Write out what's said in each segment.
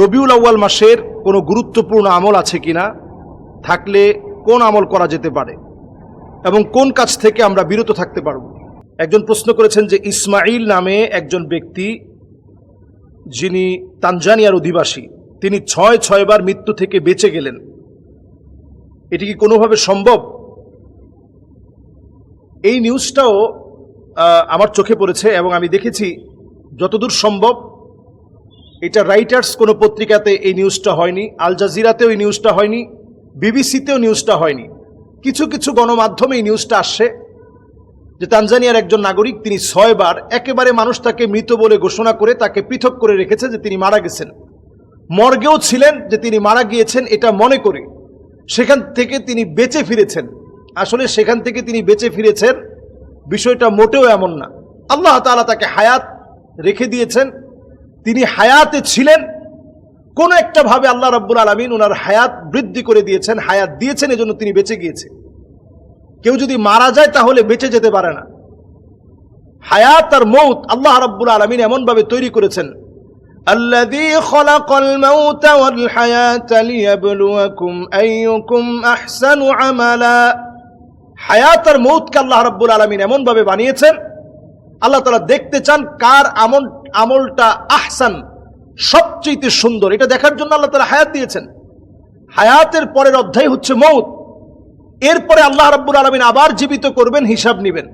রবিউল আউ্য়াল মাসের কোনো গুরুত্বপূর্ণ আমল আছে কিনা, থাকলে কোন আমল করা যেতে পারে, এবং কোন কাজ থেকে আমরা বিরত থাকতে পারব? একজন প্রশ্ন করেছেন যে ইসমাইল নামে একজন ব্যক্তি, যিনি তানজানিয়ার অধিবাসী, তিনি ছয় ছয়বার মৃত্যু থেকে বেঁচে গেলেন। এটি কি কোনোভাবে সম্ভব? এই নিউজটাও আমার চোখে পড়েছে এবং আমি দেখেছি, যতদূর সম্ভব এটা রাইটার্স কোনো পত্রিকাতে এই নিউজটা হয়নি আল জাজিরাতেও এই নিউজটা হয়নি বিবিসিতেও নিউজটা হয়নি। কিছু কিছু গণমাধ্যমে এই নিউজটা আসছে যে তানজানিয়ার একজন নাগরিক, তিনি ছয়বার একেবারে মানুষ তাকে মৃত বলে ঘোষণা করে তাকে পৃথক করে রেখেছে যে তিনি মারা গেছেন। মর্গেও ছিলেন যে তিনি মারা গিয়েছেন এটা মনে করে। সেখান থেকে তিনি বেঁচে ফিরেছেন। আসলে সেখান থেকে তিনি বেঁচে ফিরেছেন বিষয়টা মোটেও এমন না। আল্লাহ তালা তাকে হায়াত রেখে দিয়েছেন। তিনি হায়াতে ছিলেন কোন একটা ভাবে আল্লাহ রাব্বুল আলমিন ওনার হায়াত বৃদ্ধি করে দিয়েছেন হায়াত দিয়েছেন এজন্য তিনি বেঁচে গিয়েছেন কেউ যদি মারা যায় তাহলে বেঁচে যেতে পারে না হায়াত আর মৌত আল্লাহ রাব্বুল আলমিন এমনভাবে তৈরি করেছেন الذي خلق الموت والحياة ليبلوكم أيكم أحسن عملا হায়াত আর মৌতকে আল্লাহ রাব্বুল আলমিন এমনভাবে বানিয়েছেন আল্লাহ তালা দেখতে চান কার আমল আমলটা আহসান সবচেয়ে সুন্দর। এটা দেখার জন্য আল্লাহ তালা হায়াত দিয়েছেন। হায়াতের পরের অধ্যায় হচ্ছে মৌত। এরপরে আল্লাহ রাব্বুল আলমিন আবার জীবিত করবেন, হিসাব নেবেন।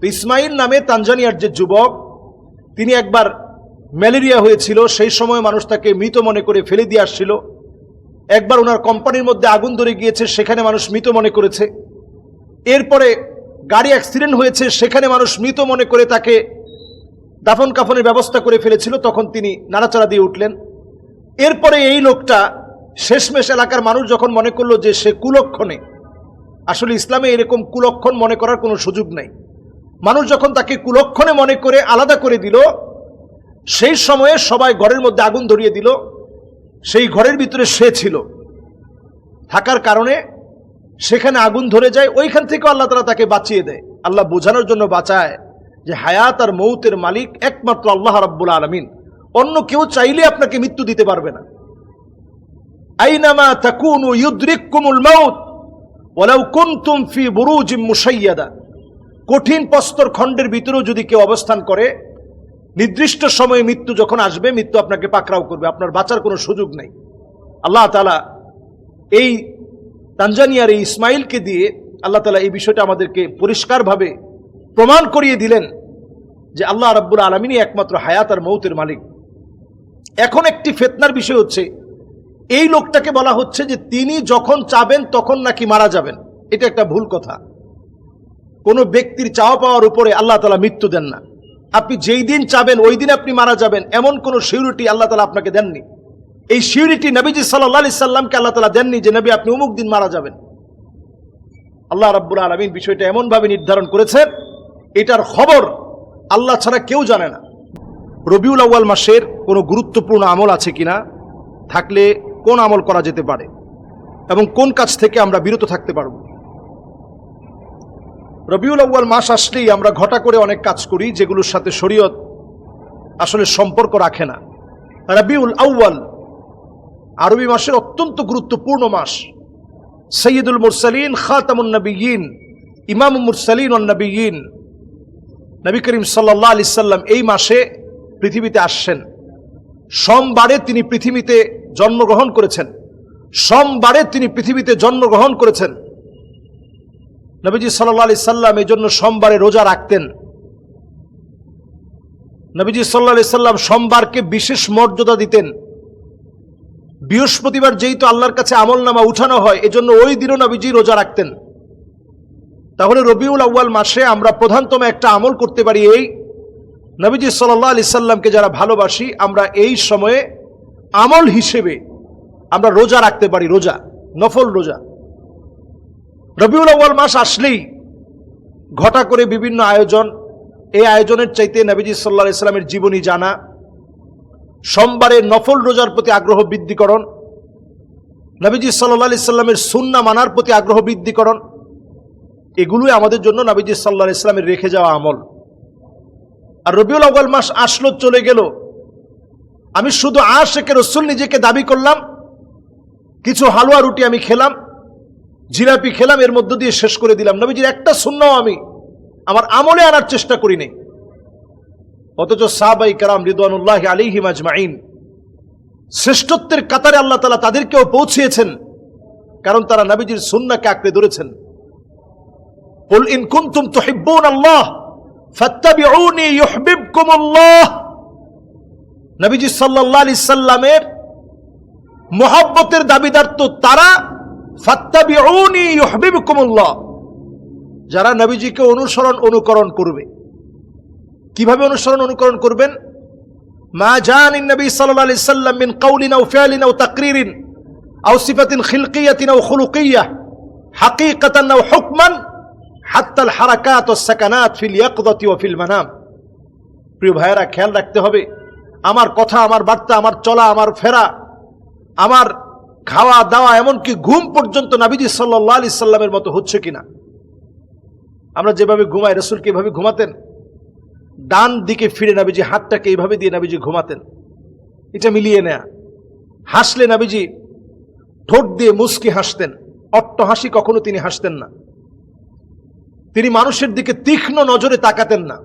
তো ইসমাইল নামে তানজানিয়ার যে যুবক, তিনি একবার ম্যালেরিয়া হয়েছিল, সেই সময় মানুষ তাকে মৃত মনে করে ফেলে দিয়ে আসছিল। একবার ওনার কোম্পানির মধ্যে আগুন ধরে গিয়েছে, সেখানে মানুষ মৃত মনে করেছে। এরপরে গাড়ি অ্যাক্সিডেন্ট হয়েছে, সেখানে মানুষ মৃত মনে করে তাকে দাফন কাফনের ব্যবস্থা করে ফেলেছিল, তখন তিনি নাড়াচাড়া দিয়ে উঠলেন। এরপরে এই লোকটা শেষমেশ এলাকার মানুষ যখন মনে করল যে সে কুলক্ষণে, আসলে ইসলামে এরকম কুলক্ষণ মনে করার কোনো সুযোগ নাই। মানুষ যখন তাকে কুলক্ষণে মনে করে আলাদা করে দিল, সেই সময়ে সবাই ঘরের মধ্যে আগুন ধরিয়ে দিল, সেই ঘরের ভিতরে সে ছিল। থাকার কারণে সেখানে আগুন ধরে যায়, ওইখান থেকে আল্লাহ তালা তাকে বাঁচিয়ে দেয়। আল্লাহ বোঝানোর জন্য বাঁচায়। যে হায়াত আর মৌতের মালিক একমাত্র আল্লাহ রাব্বুল আলমিন। অন্য কেউ চাইলে আপনাকে মৃত্যু দিতে পারবে না। আইনামা তাকুনু ইউদ্রিকুমুল মাউত ওয়ালাউ কুনতুম ফি বুরুজিম মুশাইয়াদা। কঠিন প্রস্তর খণ্ডের ভিতরেও যদি কেউ অবস্থান করে, নির্দিষ্ট সময়ে মৃত্যু যখন আসবে, মৃত্যু আপনাকে পাকড়াও করবে। আপনার বাঁচার কোনো সুযোগ নেই। আল্লাহ তালা এই তানজানিয়ার এই ইসমাইলকে দিয়ে আল্লাহ তালা এই বিষয়টা আমাদেরকে পরিষ্কারভাবে প্রমাণ করিয়ে দিলেন যে আল্লাহ রাব্বুল আলমিনই একমাত্র হায়াত আর মৌতের মালিক। এখন একটি ফেতনার বিষয় হচ্ছে, এই লোকটাকে বলা হচ্ছে যে তিনি যখন চাবেন তখন নাকি মারা যাবেন। এটা একটা ভুল কথা। কোনো ব্যক্তির চাওয়া পাওয়ার উপরে আল্লাহ তালা মৃত্যু দেন না। আপনি যেই দিন চাবেন, ওই দিন আপনি মারা যাবেন, এমন কোনো সিউরিটি আল্লাহ তালা আপনাকে দেননি। এই সিউরিটি নবীজি সাল্লাহ সাল্লামকে আল্লাহ তালা দেননি যে, নবী, আপনি অমুক দিন মারা যাবেন। আল্লাহ রাব্বুল আলমিন বিষয়টা এমনভাবে নির্ধারণ করেছেন এটার খবর আল্লাহ ছাড়া কেউ জানে না। রবিউল আউ্য়াল মাসের কোনো গুরুত্বপূর্ণ আমল আছে কিনা, থাকলে কোন আমল করা যেতে পারে, এবং কোন কাজ থেকে আমরা বিরত থাকতে পারব। রবিউল আউ্য়াল মাস আসলেই আমরা ঘটা করে অনেক কাজ করি যেগুলোর সাথে শরীয়ত আসলে সম্পর্ক রাখে না। রবিউল আউ্য়াল আরবি মাসের অত্যন্ত গুরুত্বপূর্ণ মাস। সৈয়দুল মুরসালিন, খাতামুন নবীন ইমাম মুরসালিন নবীন নবী করিম সাল্লাহ আলি সাল্লাম এই মাসে পৃথিবীতে আসছেন। সোমবারে তিনি পৃথিবীতে জন্মগ্রহণ করেছেন। সোমবারে তিনি পৃথিবীতে জন্মগ্রহণ করেছেন। নবীজি সাল্লাহ আলি সাল্লাম এই জন্য সোমবারে রোজা রাখতেন। নবীজি সাল্লাহ আলি সাল্লাম সোমবারকে বিশেষ মর্যাদা দিতেন। বৃহস্পতিবার যেহেতু আল্লাহর কাছে আমল নামা উঠানো হয়, এজন্য ওই দিনও নবীজি রোজা রাখতেন। তাহলে রবিউল আউ্য়াল মাসে আমরা প্রধানতম একটা আমল করতে পারি এই নবীজি সাল্লাহ আলি সাল্লামকে যারা ভালোবাসি, আমরা এই সময়ে আমল হিসেবে আমরা রোজা রাখতে পারি, রোজা, নফল রোজা। রবিউল আউ্য়াল মাস আসলেই ঘটা করে বিভিন্ন আয়োজন, এই আয়োজনের চাইতে নবীজি সাল্লাহ ইসলামের জীবনী জানা, সোমবারে নফল রোজার প্রতি আগ্রহ বৃদ্ধিকরণ নবীজি সাল্লাহ আলি সাল্লামের সুন্না মানার প্রতি আগ্রহ বৃদ্ধিকরণ এগুলোই আমাদের জন্য নবীজি সাল্লাহ ইসলামের রেখে যাওয়া আমল। আর রবিউল আউ্য়াল মাস আসলো, চলে গেল। আমি শুধু আশেকে রসুল নিজেকে দাবি করলাম, কিছু হালুয়া রুটি আমি খেলাম, জিলাপি খেলাম, এর মধ্য দিয়ে শেষ করে দিলাম। নবীজির একটা শূন্যও আমি আমার আমলে আনার চেষ্টা করি নাই। অথচ সাহাবাই কারাম রিদওয়ানুল্লাহ আলিহিম আজমাইন শ্রেষ্ঠত্বের কাতারে আল্লাহ তালা তাদেরকেও পৌঁছিয়েছেন, কারণ তারা নবীজির সুন্নাকে আঁকড়ে ধরেছেন। قل إن كنتم تحبون الله فاتبعوني يحببكم الله নবীজি সাল্লাল্লাহু আলাইহি সাল্লামের মোহাব্বতের দাবিদার তো তারা ফাত্তাবিউনি ইউহিব্বুকুমুল্লাহ যারা নবীজিকে অনুসরণ অনুকরণ করবে কিভাবে অনুসরণ অনুকরণ করবেন মা জান নবী সাল্লাল্লাহু আলাইহি সাল্লাম মিন কাউলিন আও ফিআলিন আও তাকরিরিন আও সিফাতিন খিলকিয়াতিন আও খুলুকিয়াহ হাকিকাতান আও হুকমান হাত্তাল হারাকাত ও সাকানাত ফিল ইয়াকদাতি ওয়া ফিল মানাম। প্রিয় ভাইয়েরা, খেয়াল রাখতে হবে, আমার কথা, আমার বার্তা, আমার চলা, আমার ফেরা, আমার খাওয়া, দাওয়া, এমনকি ঘুম পর্যন্ত নাবিজি সাল্লাহ আলি সাল্লামের মতো হচ্ছে কিনা? আমরা যেভাবে ঘুমাই রসুলকে এভাবে ঘুমাতেন? ডান দিকে ফিরে নাবিজি হাতটাকে এইভাবে দিয়ে নাবিজি ঘুমাতেন। এটা মিলিয়ে নেয়া। হাসলে নাবিজি ঠোঁট দিয়ে মুস্কি হাসতেন। অট্ট হাসি কখনো তিনি হাসতেন না। তিনি মানুষের দিকে তীক্ষ্ণ নজরে তাকাতেন না।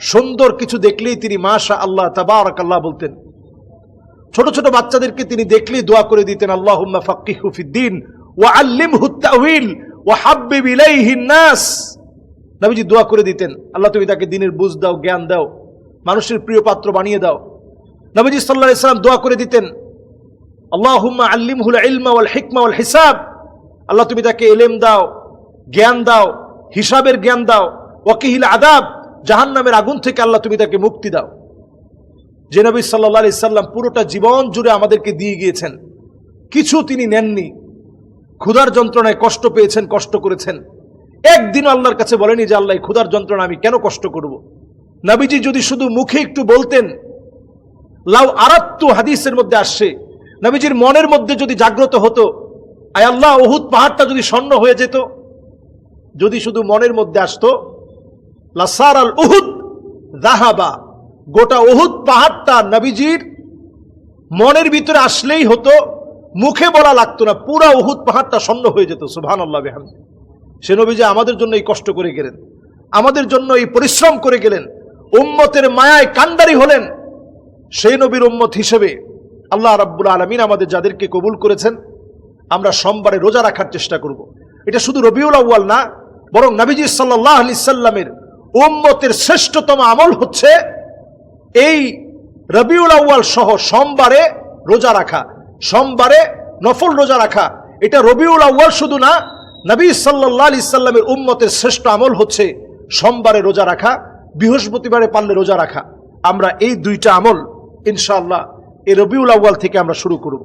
সুন্দর কিছু দেখলেই তিনি মাশা আল্লাহ তাবারক আল্লাহ বলতেন। ছোট ছোট বাচ্চাদেরকে তিনি দেখলেই দোয়া করে দিতেন আল্লাহ ফাক্কিহু ফিদ্দিন ওয়া আল্লিমহু তাউইল ওয়া হাব্বিব ইলাইহিন নাস। নবীজি দোয়া করে দিতেন, আল্লাহ, তুমি তাকে দিনের বুঝ দাও, জ্ঞান দাও, মানুষের প্রিয় পাত্র বানিয়ে দাও। নবীজি সাল্লাল্লাহু ইসলাম দোয়া করে দিতেন, আল্লাহুম্মা আল্লিমহুল ইলমা ওয়াল হিকমা ওয়াল হিসাব। আল্লাহ, তুমি তাকে এলেম দাও, জ্ঞান দাও হিসাবের জ্ঞান দাও। ওয়াকিহিল আদাব জাহান্নামের আগুন থেকে আল্লাহ তুমি তাকে মুক্তি দাও। যে নবী সাল্লাহ আলি সাল্লাম পুরোটা জীবন জুড়ে আমাদেরকে দিয়ে গিয়েছেন। কিছু তিনি নেননি। ক্ষুধার যন্ত্রণায় কষ্ট পেয়েছেন, কষ্ট করেছেন। একদিন আল্লাহর কাছে বলেনি যে, আল্লাহ ক্ষুধার যন্ত্রণা আমি কেন কষ্ট করব? নবীজি যদি শুধু মুখে একটু বলতেন, লাউ আরাত্তু হাদিসের মধ্যে আসছে। নবীজির মনের মধ্যে যদি জাগ্রত হতো, আয় আল্লাহ ওহুদ পাহাড়টা যদি স্বর্ণ হয়ে যেত যদি শুধু মনের মধ্যে আসতো, লাসার আল উহুদ রাহাবা গোটা উহুদ পাহাড়টা নবীজির মনের ভিতরে আসলেই হতো, মুখে বলা লাগতো না, পুরা উহুদ পাহাড়টা স্বর্ণ হয়ে যেত সুভান আল্লাহ বেহান সে নবীজি আমাদের জন্য এই কষ্ট করে গেলেন, আমাদের জন্য এই পরিশ্রম করে গেলেন, উম্মতের মায়ায় কান্ডারি হলেন সেই নবীর উম্মত হিসেবে আল্লাহ রাব্বুল আলমিন আমাদের যাদেরকে কবুল করেছেন, আমরা সোমবারে রোজা রাখার চেষ্টা করব। এটা শুধু রবিউল আউ্য়াল না বরং নবীজি সাল্লাহ আলি সাল্লামের উম্মতের শ্রেষ্ঠতম আমল হচ্ছে এই রবিউল আউ্য়াল সহ সোমবারে রোজা রাখা, সোমবারে নফল রোজা রাখা। এটা রবিউল আউ্য়াল শুধু না, নবী সাল্লাহ আলি সাল্লামের উম্মতের শ্রেষ্ঠ আমল হচ্ছে সোমবারে রোজা রাখা, বৃহস্পতিবারে পারলে রোজা রাখা। আমরা এই দুইটা আমল, ইনশাআল্লাহ, এই রবিউল আউ্য়াল থেকে আমরা শুরু করব।